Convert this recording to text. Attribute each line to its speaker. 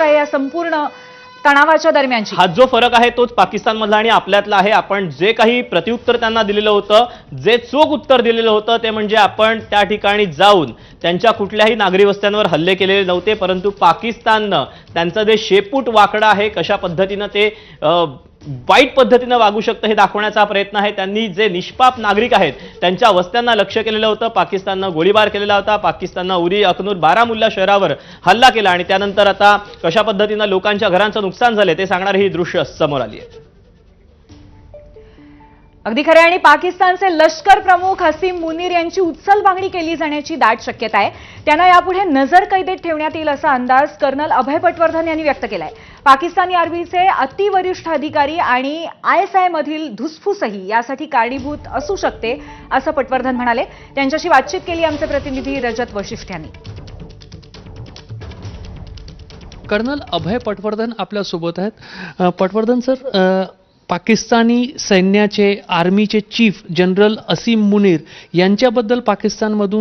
Speaker 1: अवस्था आहे या संपूर्ण तणावाच्या दरम्यानची?
Speaker 2: हा जो फरक आहे तोच पाकिस्तानमधला आणि आपल्यातला आहे. आपण जे काही प्रत्युत्तर त्यांना दिलेलं होतं जे चोख उत्तर दिलेलं होतं ते म्हणजे आपण त्या ठिकाणी जाऊन त्यांच्या कुठल्याही नागरी वस्त्यांवर हल्ले केलेले नव्हते परंतु पाकिस्ताननं त्यांचं जे शेपूट वाकडं आहे कशा पद्धतीनं ते आ, वाईट पद्धतीनं वागू शकतं हे दाखवण्याचा प्रयत्न आहे. त्यांनी जे निष्पाप नागरिक आहेत त्यांच्या वस्त्यांना लक्ष केलेलं होतं. पाकिस्ताननं गोळीबार केलेला होता. पाकिस्ताननं उरी अकनूर बारामुल्ला शहरावर हल्ला केला आणि त्यानंतर आता कशा पद्धतीनं लोकांच्या घरांचं नुकसान झालं ते सांगणारी ही दृश्य समोर आली आहे.
Speaker 1: अगदी खरे आणि पाकिस्तानचे लष्कर प्रमुख हसीम मुनीर यांची उचल मागणी केली जाण्याची दाट शक्यता आहे. त्यांना यापुढे नजर कैदेत ठेवण्यात येईल असा अंदाज कर्नल अभय पटवर्धन यांनी व्यक्त केलाय. पाकिस्तानी आर्मीचे अतिवरिष्ठ अधिकारी आणि आय एस मधील धुसफूसही यासाठी कारणीभूत असू शकते असं पटवर्धन म्हणाले. त्यांच्याशी बातचीत केली आमचे प्रतिनिधी रजत वशिष्ठ यांनी.
Speaker 3: कर्नल अभय पटवर्धन आपल्यासोबत आहेत. पटवर्धन सर पाकिस्तानी सैन्याचे आर्मीचे चीफ जनरल असीम मुनीर यांच्याबद्दल पाकिस्तानमधून